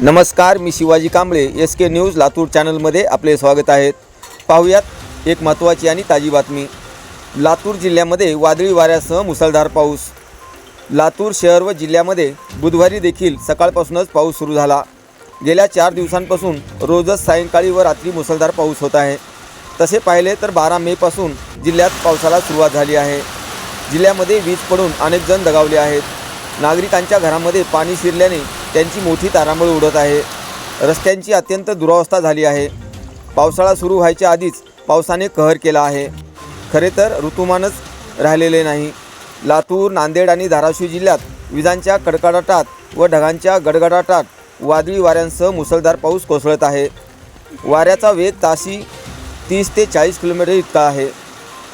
नमस्कार मी Shivaji Kamble S K news Latur चॅनलमध्ये आपले स्वागत आहेत पाहूयात एक महत्त्वाची आणि ताजी बातमी. लातूर जिल्ह्यामध्ये वादळी वाऱ्यासह मुसळधार पाऊस. लातूर शहर व जिल्ह्यामध्ये बुधवारी देखील सकाळपासूनच पाऊस सुरू झाला. गेल्या चार दिवसांपासून रोजच सायंकाळी व रात्री मुसळधार पाऊस होत आहे. तसे पाहिले तर बारा मेपासून जिल्ह्यात पावसाला सुरुवात झाली आहे. जिल्ह्यामध्ये वीज पडून अनेक जण दगावले आहेत. नागरिकांच्या घरामध्ये पाणी शिरल्याने त्यांची मोठी तारांबळ उडत आहे. रस्त्यांची अत्यंत दुरावस्था झाली आहे. पावसाळा सुरू व्हायच्या आधीच पावसाने कहर केला आहे. खरे तर ऋतुमानच राहिलेले नाही. लातूर नांदेड आणि धाराशिव जिल्ह्यात विजांच्या कडकडाटात व ढगांच्या गडगडाटात वादळी वाऱ्यांसह मुसळधार पाऊस कोसळत आहे. वाऱ्याचा वेग ताशी तीस ते चाळीस किलोमीटर इतका आहे.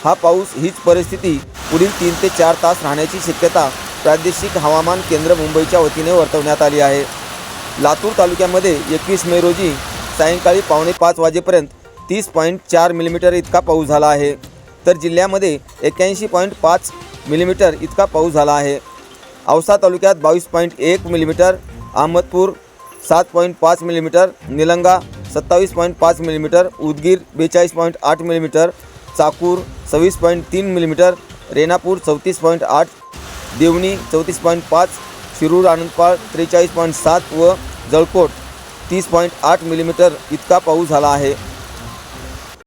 हा पाऊस हीच परिस्थिती पुढील तीन ते चार तास राहण्याची शक्यता प्रादेशिक हवामान केंद्र मुंबईच्या वतीने वर्तवण्यात आली आहे. लातूर तालुक्यामध्ये एकवीस मे रोजी सायंकाळी पावणे पाच वाजेपर्यंत तीस पॉईंट चार मिलीमीटर इतका पाऊस झाला आहे. तर जिल्ह्यामध्ये एक्क्याऐंशी पॉईंट पाच मिलीमीटर इतका पाऊस झाला आहे. औसा तालुक्यात बावीस पॉईंट एक मिलीमीटर अहमदपूर सात पॉईंट पाच मिलीमीटर निलंगा सत्तावीस पॉईंट पाच मिलीमीटर उदगीर बेचाळीस पॉईंट आठ मिलीमीटर चाकूर सव्वीस पॉईंट तीन मिलीमीटर रेणापूर चौतीस पॉईंट आठ देवणी चौतीस पॉईंट पाच शिरूर आनंदपाळ त्रेचाळीस पॉईंट सात व जळकोट तीस पॉईंट आठ मिलीमीटर इतका पाऊस झाला आहे.